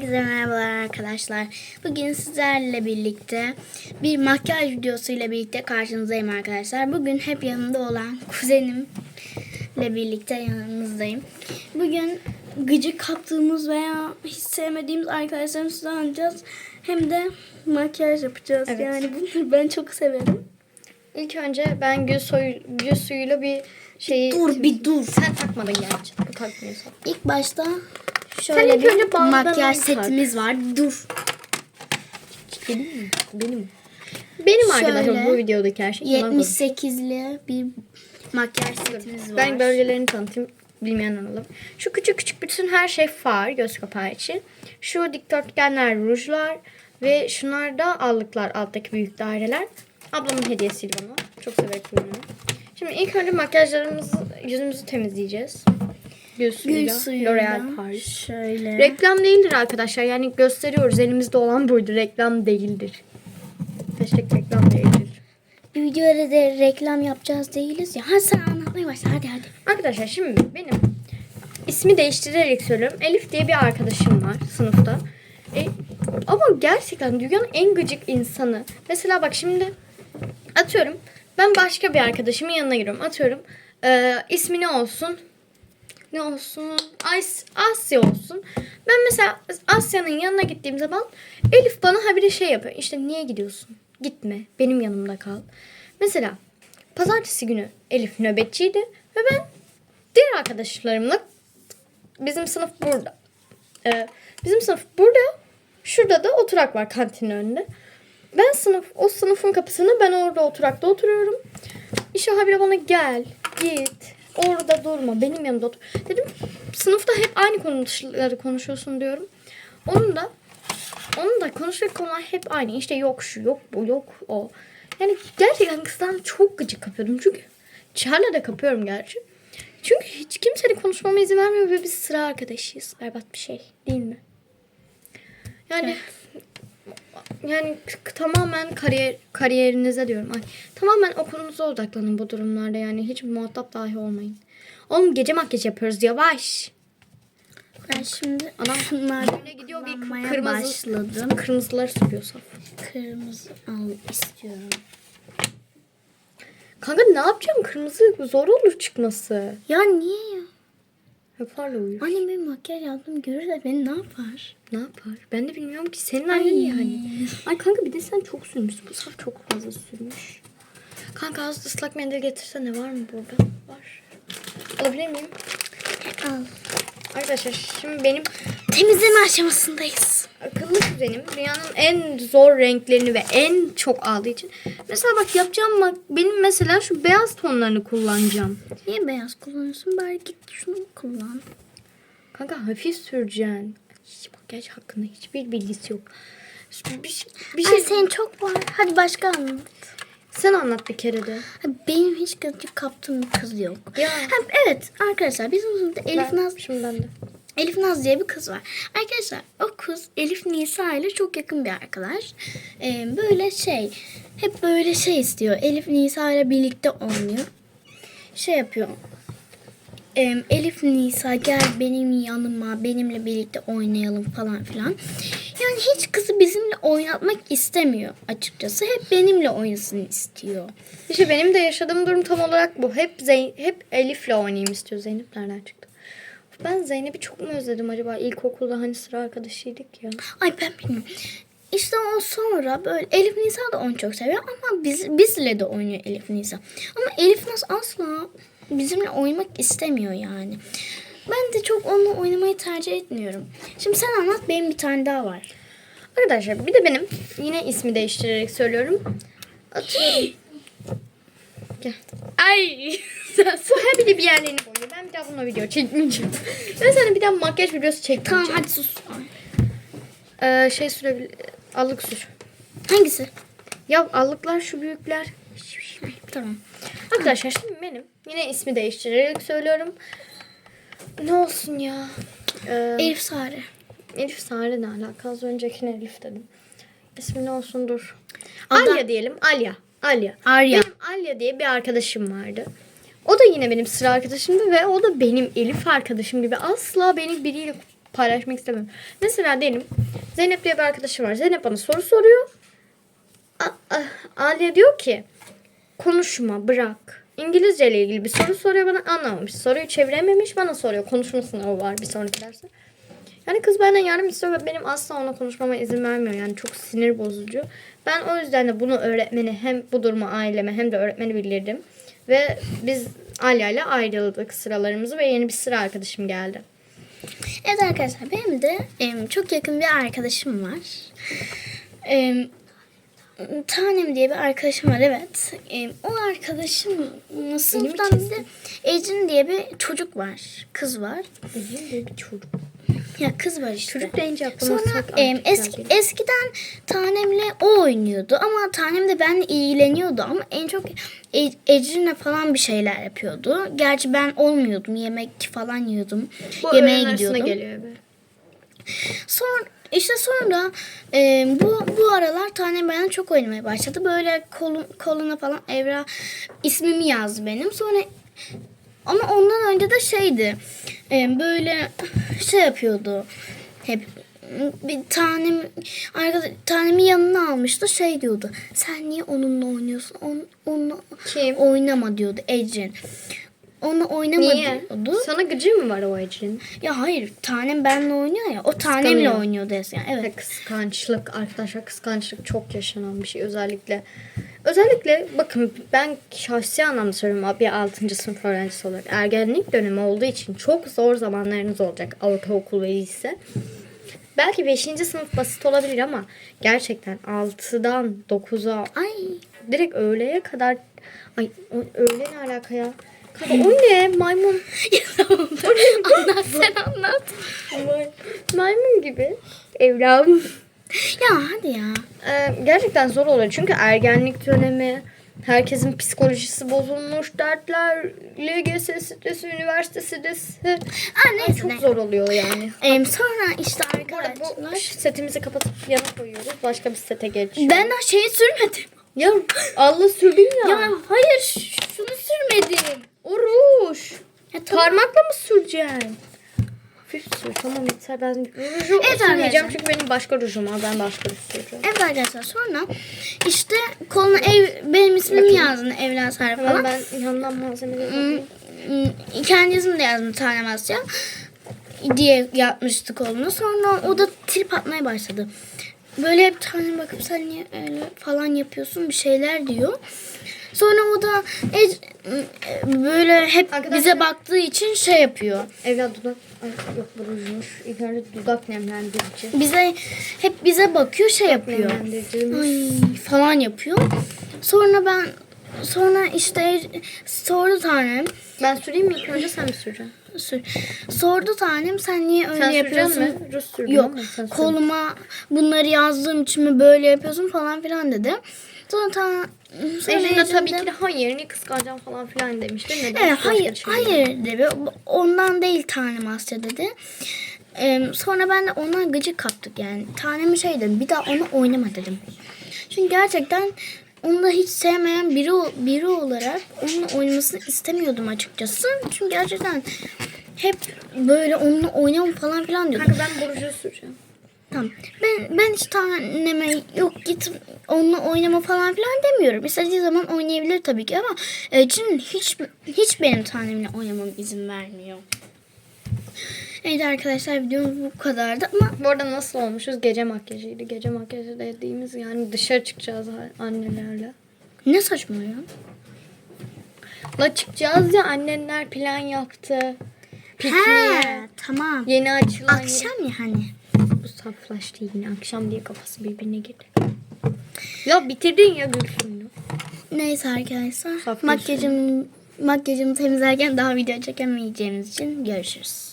Herkese merhabalar arkadaşlar. Bugün sizlerle birlikte bir makyaj videosuyla birlikte karşınızdayım arkadaşlar. Bugün hep yanımda olan kuzenimle birlikte yanınızdayım. Bugün gıcık kaptığımız veya hiç sevmediğimiz arkadaşlarımızı tanıyacağız. Hem de makyaj yapacağız. Evet. Yani bunları ben çok severim. İlk önce ben gül, suyu, gül suyuyla bir şeyi... Dur bir dur. Sen takmadın gerçi. Bu takmıyorsan. İlk başta şöyle ilk bir makyaj tak. setimiz var. Dur. Benim mi? Benim. Benim arkadaşlar bu videodaki her şey. Yalan konuş. 78'li bir makyaj setimiz var. Ben bölgelerini tanıtayım. Bilmeyen analım. Şu küçük küçük bütün her şey far göz kapağı için. Şu dikdörtgenler rujlar ve şunlar da allıklar alttaki büyük daireler. Ablamın hediyesiydi bana. Çok severek kullanıyorum. Şimdi ilk önce makyajlarımızı, yüzümüzü temizleyeceğiz. Gül suyuyla. L'Oreal Paris. şöyle. Reklam değildir arkadaşlar. Yani gösteriyoruz. Elimizde olan buydu. Reklam değildir. Hashtag reklam değildir. bir videoda da reklam yapacağız değiliz ya. Hadi sen anlatmaya başla hadi hadi. Arkadaşlar şimdi benim ismi değiştirerek söylüyorum. Elif diye bir arkadaşım var sınıfta. E, ama gerçekten dünyanın en gıcık insanı. Mesela bak şimdi atıyorum ben başka bir arkadaşımın yanına giriyorum. Atıyorum e, ismi ne olsun? Ne olsun? As Asya olsun. Ben mesela Asya'nın yanına gittiğim zaman Elif bana habire şey yapıyor. İşte niye gidiyorsun? Gitme. Benim yanımda kal. Mesela pazartesi günü Elif nöbetçiydi ve ben diğer arkadaşlarımla bizim sınıf burada. Ee, bizim sınıf burada. Şurada da oturak var kantinin önünde. Ben sınıf o sınıfın kapısını ben orada oturakta oturuyorum. İşte habire bana gel, git, orada durma, benim yanımda otur. Dedim sınıfta hep aynı konuları konuşuyorsun diyorum. Onun da onun da konuştuğu konular hep aynı. İşte yok şu, yok bu, yok o. Yani gerçekten kızdan çok gıcık kapıyordum. Çünkü Çağla da kapıyorum gerçi. Çünkü hiç kimsenin konuşmama izin vermiyor ve biz sıra arkadaşıyız. Berbat bir şey değil mi? Yani yani tamamen kariyer kariyerinize diyorum. Ay, tamamen okulunuza odaklanın bu durumlarda yani hiç muhatap dahi olmayın. Oğlum gece makyaj yapıyoruz yavaş. Ben şimdi Adam şunlardan Önüne gidiyor bir kırmızı başladım. kırmızıları sürüyor saf. Kırmızı al istiyorum. Kanka ne yapacağım? Kırmızı zor olur çıkması. Ya niye ya? Yaparla uyur. Annem benim makyaj yaptım görürse beni ne yapar? Ne yapar? Ben de bilmiyorum ki. Senin annen yani. Ay kanka bir de sen çok sürmüşsün. Bu saf çok fazla sürmüş. Kanka az ıslak mendil getirsene. Var mı burada? Var. Alabilir miyim? Al. Arkadaşlar şimdi benim Temizleme aşamasındayız. akıllı kuzenim dünyanın en zor renklerini ve en çok aldığı için. Mesela bak yapacağım bak benim mesela şu beyaz tonlarını kullanacağım. Niye beyaz kullanıyorsun? Bari git şunu kullan. Kanka hafif süreceksin. Hiç makyaj hakkında hiçbir bilgisi yok. Bir, bir Ay şey senin çok var. Hadi başka anlat. sen anlat bir kere de. Benim hiç gıcık kaptığım bir kız yok. Ya. Ha, evet arkadaşlar bizim sınıfta Elif Naz Şimdi ben de. Elif Naz diye bir kız var. Arkadaşlar o kız Elif Nisa ile çok yakın bir arkadaş. Ee, böyle şey hep böyle şey istiyor. Elif Nisa ile birlikte oynuyor. Şey yapıyor. Ee, Elif Nisa gel benim yanıma benimle birlikte oynayalım falan filan. Yani hiç kızı bizimle oynatmak istemiyor açıkçası. Hep benimle oynasın istiyor. İşte benim de yaşadığım durum tam olarak bu. Hep Zeyn hep Elif'le oynayayım istiyor. Zeynep nereden çıktı? Ben Zeynep'i çok mu özledim acaba? İlkokulda hani sıra arkadaşıydık ya. Ay ben bilmiyorum. İşte o sonra böyle Elif Nisa da onu çok seviyor ama biz, bizle de oynuyor Elif Nisa. Ama Elif Naz asla bizimle oynamak istemiyor yani. Ben de çok onunla oynamayı tercih etmiyorum. Şimdi sen anlat benim bir tane daha var. Arkadaşlar bir de benim yine ismi değiştirerek söylüyorum. Atıyorum. Gel. Ay. Su her biri bir yerlerini boyuyor. Ben bir daha bununla video çekmeyeceğim. Ben sana bir daha makyaj videosu çekmeyeceğim. tamam hadi sus. Ee, şey sürebilir. Allık sür. Hangisi? Ya allıklar şu büyükler. Tamam. Arkadaşlar şimdi benim yine ismi değiştirerek söylüyorum. Ne olsun ya? Ee, Elif Sare. Elif Sare ne alaka? Az öncekine Elif dedim. İsmi ne olsun dur. Ada- Alya diyelim. Alya. Alya. Arya. Benim Alya diye bir arkadaşım vardı. O da yine benim sıra arkadaşımdı ve o da benim Elif arkadaşım gibi asla beni biriyle paylaşmak istemiyorum. Mesela diyelim Zeynep diye bir arkadaşım var. Zeynep bana soru soruyor. A- A- Aliye diyor ki konuşma bırak. İngilizce ile ilgili bir soru soruyor bana anlamamış. Soruyu çevirememiş bana soruyor. Konuşma sınavı var bir sonraki derse. Yani kız benden yardım istiyor ve benim asla ona konuşmama izin vermiyor. Yani çok sinir bozucu. Ben o yüzden de bunu öğretmeni hem bu durumu aileme hem de öğretmeni bildirdim. Ve biz Alya ile ayrıldık sıralarımızı ve yeni bir sıra arkadaşım geldi. Evet arkadaşlar benim de em, çok yakın bir arkadaşım var. Em, Tanem diye bir arkadaşım var evet. Em, o arkadaşım sınıftan bir de Ecin diye bir çocuk var. Kız var. Ecin diye bir çocuk. Ya kız var işte. Çocuk deyince aklıma Sonra erkekler eski, eskiden Tanem'le o oynuyordu ama Tanem de benimle ilgileniyordu ama en çok E- Ecrin'le falan bir şeyler yapıyordu. Gerçi ben olmuyordum. Yemek falan yiyordum. Bu Yemeğe gidiyordum. geliyor eve. Sonra işte sonra e, bu bu aralar Tanem benden çok oynamaya başladı. Böyle kolun, koluna falan Evra ismimi yazdı benim. Sonra ama ondan önce de şeydi. e, böyle şey yapıyordu. Hep bir tanem arkadaş tanemin yanına almıştı şey diyordu. Sen niye onunla oynuyorsun? On, onunla Kim? oynama diyordu Ecrin. Onunla oynama Niye? diyordu. Sana gıcı mı var o Ecrin? Ya hayır tanem benle oynuyor ya. O tanemle Kıskanıyor. oynuyordu eskiden. Evet. Ve kıskançlık arkadaşlar kıskançlık çok yaşanan bir şey özellikle. Özellikle bakın ben şahsi anlamda söylüyorum abi 6. sınıf öğrencisi olarak ergenlik dönemi olduğu için çok zor zamanlarınız olacak ortaokul ve lise. Belki 5. sınıf basit olabilir ama gerçekten 6'dan 9'a Ay. direkt öğleye kadar ay o, öğle ne alaka ya? O ne? Maymun. anlat sen anlat. Maymun gibi. Evladım. Ya hadi ya. Ee, gerçekten zor oluyor. Çünkü ergenlik dönemi herkesin psikolojisi bozulmuş. Dertler, LGS stresi, üniversite stresi. Ha, neyse, çok ne. zor oluyor yani. Em, sonra işte Bu arada bu arkadaşlar. setimizi kapatıp yana koyuyoruz. Başka bir sete geç. Ben daha şeyi sürmedim. Ya Allah sürdün ya. Ya hayır şunu sürmedim. O ruj. Ya, tamam. Parmakla mı süreceksin? Hafif sür. Tamam yeter. Ben ruju Evet sürmeyeceğim çünkü benim başka rujum var. Ben başka ruj süreceğim. Evet arkadaşlar sonra işte koluna ev benim ismimi yazdın Evren Sarı Hemen falan. ben yandan malzemeleri Hmm, hmm, Kendi ismini de yazdım Tanem Asya diye yapmıştı kolunu. Sonra o da trip atmaya başladı. Böyle hep Tanem bakıp sen niye öyle falan yapıyorsun bir şeyler diyor. Sonra o da e, böyle hep Arkadaşlar- bize baktığı için şey yapıyor. Evlat dudak. Ay yok bu rujmuş. İlk önce dudak nemlendirici. Bize hep bize bakıyor şey yapıyor. Nemlendiriciymiş. Ay falan yapıyor. Sonra ben sonra işte sordu tanem. Ben süreyim mi? İlk önce sen mi süreceksin? Sor- Sordu tanem sen niye öyle Sen yapıyorsun? mi? Sürdün Yok. sen sür. Koluma bunları yazdığım için mi böyle yapıyorsun falan filan dedi. Sonra ta de tabii ki de hayır ne kıskanacağım falan filan demişti. Neden? Evet, hayır, hayır dedi. Ondan değil tanem Asya dedi. Ee, sonra ben de ona gıcık kaptık yani. Taneme şey dedim, bir daha ona oynama dedim. Çünkü gerçekten onu da hiç sevmeyen biri biri olarak onunla oynamasını istemiyordum açıkçası. Çünkü gerçekten hep böyle onunla oynama falan filan diyordu. Kanka ben bu ruju süreceğim. Tamam. Ben ben hiç taneme yok git onunla oynama falan filan demiyorum. İstediği zaman oynayabilir tabii ki ama e, Cin hiç hiç benim tanemle oynamama izin vermiyor. Evet arkadaşlar videomuz bu kadardı ama Bu arada nasıl olmuşuz? Gece makyajıydı. Gece makyajı dediğimiz yani dışarı çıkacağız annelerle. ne saçmalıyor? La çıkacağız ya annenler plan yaptı. Pikniğe. He, tamam. Yeni açılan Akşam ya hani. Saflaştı yine akşam diye kafası birbirine girdi. Ya bitirdin ya Gülsüm'ü. Neyse arkadaşlar. Makyajım makyajımı temizlerken daha video çekemeyeceğimiz için görüşürüz.